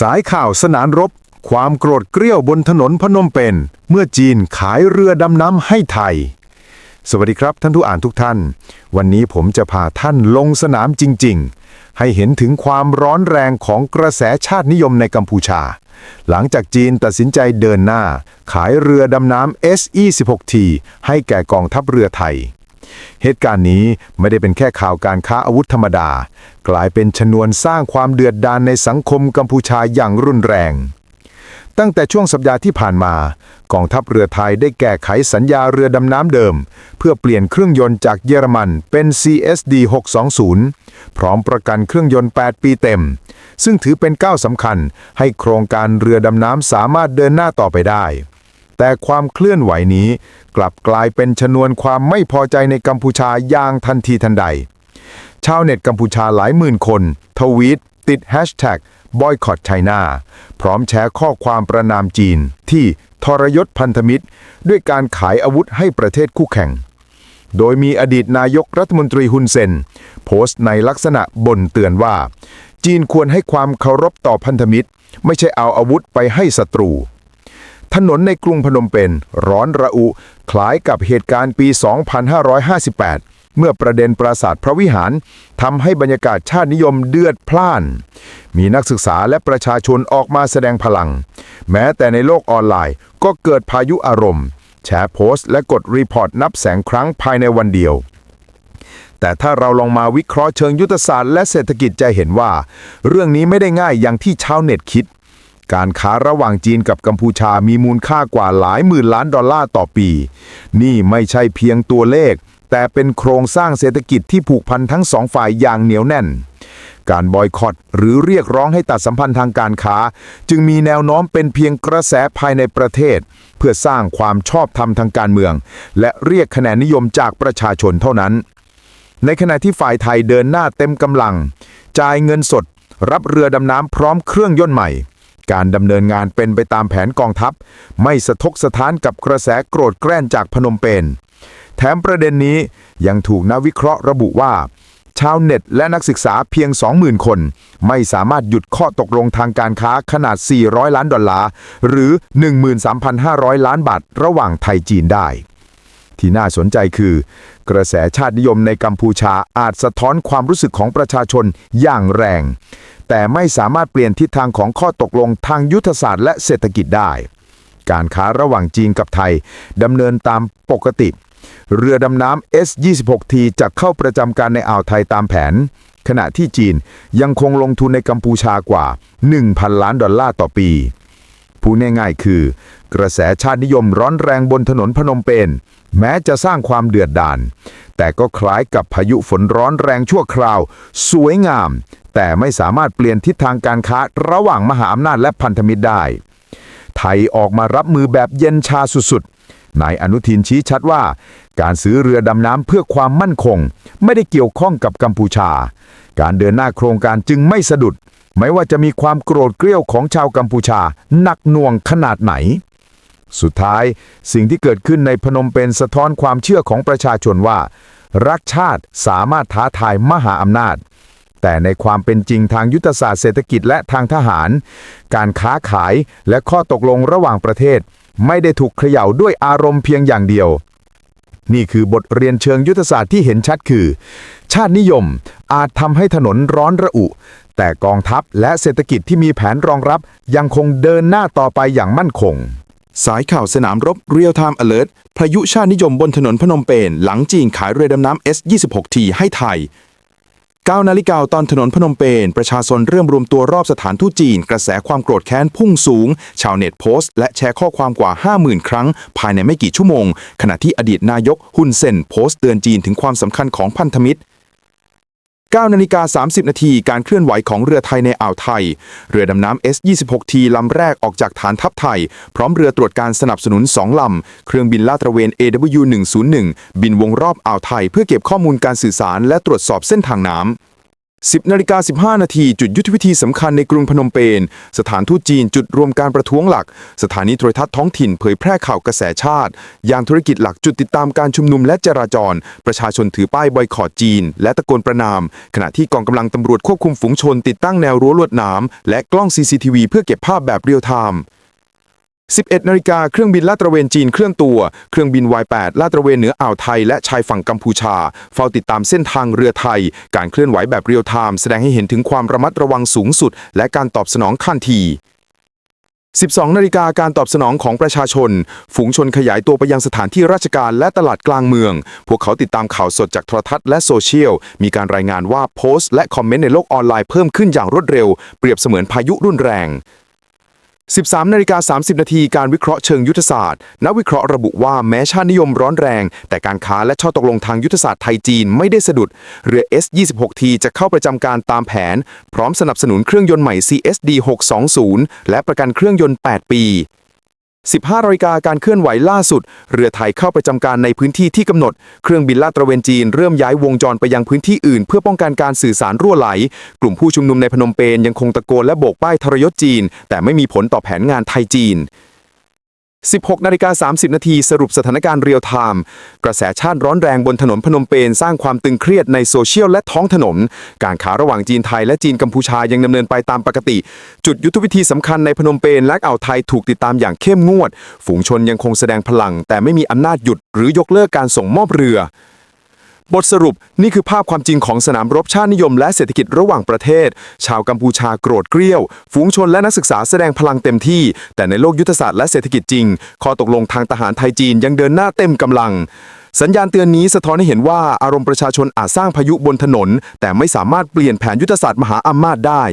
สายข่าวสนานรบ ความโกรธเกรี้ยวบนถนนพนมเปญเมื่อจีนขายเรือดำน้ำให้ไทย สวัสดีครับท่านผู้อ่านทุกท่าน วันนี้ผมจะพาท่านลงสนามจริง ๆ ให้เห็นถึงความร้อนแรงของกระแสชาตินิยมในกัมพูชา หลังจากจีนตัดสินใจเดินหน้า ขายเรือดำน้ำ SE-16T ให้แก่กองทัพเรือไทย เหตุการณ์นี้ไม่ได้เป็นแค่ข่าวการค้าอาวุธธรรมดา กลายเป็นชนวนสร้างความเดือดดาลในสังคมกัมพูชาอย่างรุนแรง ตั้งแต่ช่วงสัปดาห์ที่ผ่านมา กองทัพเรือไทยได้แก้ไขสัญญาเรือดำน้ำเดิม เพื่อเปลี่ยนเครื่องยนต์จากเยอรมันเป็น CSD 620 พร้อมประกันเครื่องยนต์ 8 ปีเต็ม ซึ่งถือเป็นก้าวสำคัญให้โครงการเรือดำน้ำสามารถเดินหน้าต่อไปได้ แต่ความเคลื่อนไหวนี้กลับกลายเป็นชนวนความไม่พอใจในกัมพูชาอย่างทันทีทันใด ชาวเน็ตกัมพูชาหลายหมื่นคน ทวีตติดแฮชแท็กบอยคอตไชน่าพร้อมแชร์ข้อความประนามจีน ที่ทรยศพันธมิตร ด้วยการขายอาวุธให้ประเทศคู่แข่ง โดยมีอดีตนายกรัฐมนตรีฮุนเซน โพสต์ในลักษณะบ่นเตือนว่า จีนควรให้ความเคารพต่อพันธมิตร ไม่ใช่เอาอาวุธไปให้ศัตรู ถนนในกรุงพนมเปญร้อนระอุ คล้ายกับเหตุการณ์ปี 2558 เมื่อประเด็นปราสาทพระวิหารทำให้บรรยากาศชาตินิยมเดือดพล่าน มีนักศึกษาและประชาชนออกมาแสดงพลัง แม้แต่ในโลกออนไลน์ก็เกิดพายุอารมณ์ แชร์โพสต์และกดรีพอร์ตนับแสนครั้งภายในวันเดียวแต่ถ้าเราลองมาวิเคราะห์เชิงยุทธศาสตร์และเศรษฐกิจจะเห็นว่า เรื่องนี้ไม่ได้ง่ายอย่างที่ชาวเน็ตคิด การค้าระหว่างจีนกับกัมพูชามีมูลค่ากว่าหลายหมื่นล้านดอลลาร์ต่อปี นี่ไม่ใช่เพียงตัวเลข แต่เป็นโครงสร้างเศรษฐกิจที่ผูกพันทั้งสองฝ่ายอย่างเหนียวแน่น การบอยคอตหรือเรียกร้องให้ตัดสัมพันธ์ทางการค้า จึงมีแนวโน้มเป็นเพียงกระแสภายในประเทศ เพื่อสร้างความชอบธรรมทางการเมือง และเรียกคะแนนนิยมจากประชาชนเท่านั้น ในขณะที่ฝ่ายไทยเดินหน้าเต็มกำลัง จ่ายเงินสด รับเรือดำน้ำพร้อมเครื่องยนต์ใหม่ การดำเนินงานเป็นไปตามแผนกองทัพ ไม่สะทกสะท้านกับกระแสโกรธแกล้นจากพนมเปญแถมประเด็นนี้ยังถูกนักวิเคราะห์ระบุว่า ชาวเน็ตและนักศึกษาเพียง 20,000 คน ไม่สามารถหยุดข้อตกลงทางการค้าขนาด 400 ล้านดอลลาร์หรือ 13,500 ล้านบาทระหว่างไทยจีนได้ ที่น่าสนใจคือ กระแสชาตินิยมในกัมพูชาอาจสะท้อนความรู้สึกของประชาชนอย่างแรง แต่ไม่สามารถเปลี่ยนทิศทางของข้อตกลงทางยุทธศาสตร์และเศรษฐกิจได้ การค้าระหว่างจีนกับไทยดำเนินตามปกติ เรือดำน้ำ S-26T จะเข้าประจำการในอ่าวไทยตามแผน ขณะที่จีนยังคงลงทุนในกัมพูชากว่า 1,000 ล้านดอลลาร์ต่อปีพูดง่ายๆคือ กระแสชาตินิยมร้อนแรงบนถนนพนมเปญแม้จะสร้างความเดือดดาล แต่ก็คล้ายกับพายุฝนร้อนแรงชั่วคราว สวยงาม แต่ไม่สามารถเปลี่ยนทิศทางการค้าระหว่างมหาอำนาจและพันธมิตรได้ ไทยออกมารับมือแบบเย็นชาสุดๆ นายอนุทินชี้ชัดว่า การซื้อเรือดำน้ำเพื่อความมั่นคง ไม่ได้เกี่ยวข้องกับกัมพูชา การเดินหน้าโครงการจึงไม่สะดุดไม่ว่าจะมีความโกรธเกรี้ยวของชาวกัมพูชาหนักหน่วงขนาดไหน สุดท้าย สิ่งที่เกิดขึ้นในพนมเปญสะท้อนความเชื่อของประชาชนว่า รักชาติสามารถท้าทายมหาอำนาจ แต่ในความเป็นจริงทางยุทธศาสตร์เศรษฐกิจและทางทหาร การค้าขายและข้อตกลงระหว่างประเทศ ไม่ได้ถูกเขย่าด้วยอารมณ์เพียงอย่างเดียว นี่คือบทเรียนเชิงยุทธศาสตร์ที่เห็นชัดคือ ชาตินิยมอาจทำให้ถนนร้อนระอุแต่กองทัพและเศรษฐกิจที่มีแผนรองรับยังคงเดินหน้าต่อไปอย่างมั่นคง สายข่าวสนามรบ Real Time Alert พายุชาตินิยมบนถนนพนมเปญหลังจีนขายเรือดำน้ำ S26T ให้ไทย9นาฬิกาตอนถนนพนมเปญประชาชนเริ่มรวมตัวรอบสถานทูตจีน กระแสความโกรธแค้นพุ่งสูง ชาวเน็ตโพสต์ และแชร์ข้อความกว่า 50,000 ครั้ง ภายในไม่กี่ชั่วโมง ขณะที่อดีตนายกฮุนเซนโพสต์เตือนจีนถึงความสำคัญของพันธมิตร 9นาฬิกา30 นาทีการเคลื่อนไหวของเรือไทยในอ่าวไทย เรือดำน้ำ S26T ลำแรกออกจากฐานทัพไทย พร้อมเรือตรวจการสนับสนุน 2 ลำ เครื่องบินลาดตระเวน AW101 บินวงรอบอ่าวไทย เพื่อเก็บข้อมูลการสื่อสารและตรวจสอบเส้นทางน้ำ 10นาฬิกา15 นาทีจุดยุทธวิธีสำคัญในกรุงพนมเปญสถานทูตจีนจุดรวมการประท้วงหลัก สถานีโทรทัศน์ท้องถิ่นเผยแพร่ข่าวกระแสชาติ ยางธุรกิจหลักจุดติดตามการชุมนุมและจราจร ประชาชนถือป้ายบอยคอรจีน และตะโกนประนาม ขณะที่กองกำลังตำรวจควบคุมฝูงชนติดตั้งแนวรั้วลวดหนามและกล้อง CCTV เพื่อเก็บภาพแบบเรียลไทม์ 11นาฬิกาเครื่องบินลาดตระเวนจีนเคลื่อนตัว เครื่องบิน Y8 ลาดตระเวนเหนืออ่าวไทยและชายฝั่งกัมพูชา เฝ้าติดตามเส้นทางเรือไทย การเคลื่อนไหวแบบเรียลไทม์แสดงให้เห็นถึงความระมัดระวังสูงสุด และการตอบสนองทันที12นาฬิกาการตอบสนองของประชาชน ฝูงชนขยายตัวไปยังสถานที่ราชการและตลาดกลางเมือง พวกเขาติดตามข่าวสดจากโทรทัศน์และโซเชียล มีการรายงานว่าโพสต์และคอมเมนต์ในโลกออนไลน์เพิ่มขึ้นอย่างรวดเร็ว เปรียบเสมือนพายุรุนแรง 13นาฬิกา30 นาทีการวิเคราะห์เชิงยุทธศาสตร์ นักวิเคราะห์ระบุว่าแม้ชาตินิยมร้อนแรง แต่การค้าและช่อตกลงทางยุทธศาสตร์ไทยจีนไม่ได้สะดุด เรือ S-26T จะเข้าประจำการตามแผน พร้อมสนับสนุนเครื่องยนต์ใหม่ CSD 620และประกันเครื่องยนต์ 8 ปี 15นาฬิกาการเคลื่อนไหวล่าสุด เรือไทยเข้าประจำการในพื้นที่ที่กำหนด เครื่องบินลาดตระเวนจีนเริ่มย้ายวงจรไปยังพื้นที่อื่น เพื่อป้องกันการสื่อสารรั่วไหล กลุ่มผู้ชุมนุมในพนมเปญยังคงตะโกนและโบกป้ายทรยศจีน แต่ไม่มีผลต่อแผนงานไทยจีน 16นาฬิกา30 นาทีสรุปสถานการณ์เรียลไทม์กระแสชาติร้อนแรงบนถนนพนมเปญสร้างความตึงเครียดในโซเชียลและท้องถนน การขาระหว่างจีนไทยและจีนกัมพูชายังดำเนินไปตามปกติ จุดยุทธวิธีสำคัญในพนมเปญและอ่าวไทยถูกติดตามอย่างเข้มงวด ฝูงชนยังคงแสดงพลัง แต่ไม่มีอำนาจหยุดหรือยกเลิกการส่งมอบเรือ บทสรุปนี่คือภาพความจริงของสนามรบชาตินิยมและเศรษฐกิจระหว่างประเทศ ชาวกัมพูชาโกรธเกรี้ยว ฝูงชนและนักศึกษาแสดงพลังเต็มที่ แต่ในโลกยุทธศาสตร์และเศรษฐกิจจริง ข้อตกลงทางทหารไทยจีนยังเดินหน้าเต็มกำลัง สัญญาณเตือนนี้สะท้อนให้เห็นว่าอารมณ์ประชาชนอาจสร้างพายุบนถนน แต่ไม่สามารถเปลี่ยนแผนยุทธศาสตร์มหาอำนาจได้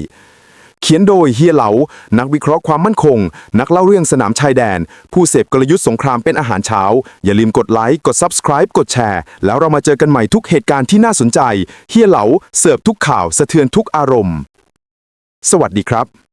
เขียนโดยเฮียเหลา นักวิเคราะห์ความมั่นคง นักเล่าเรื่องสนามชายแดน ผู้เสพกลยุทธ์สงครามเป็นอาหารเช้า อย่าลืมกดไลค์ กด Subscribe กดแชร์ แล้วเรามาเจอกันใหม่ทุกเหตุการณ์ที่น่าสนใจ เฮียเหลา เสิร์ฟทุกข่าว สะเทือนทุกอารมณ์ สวัสดีครับ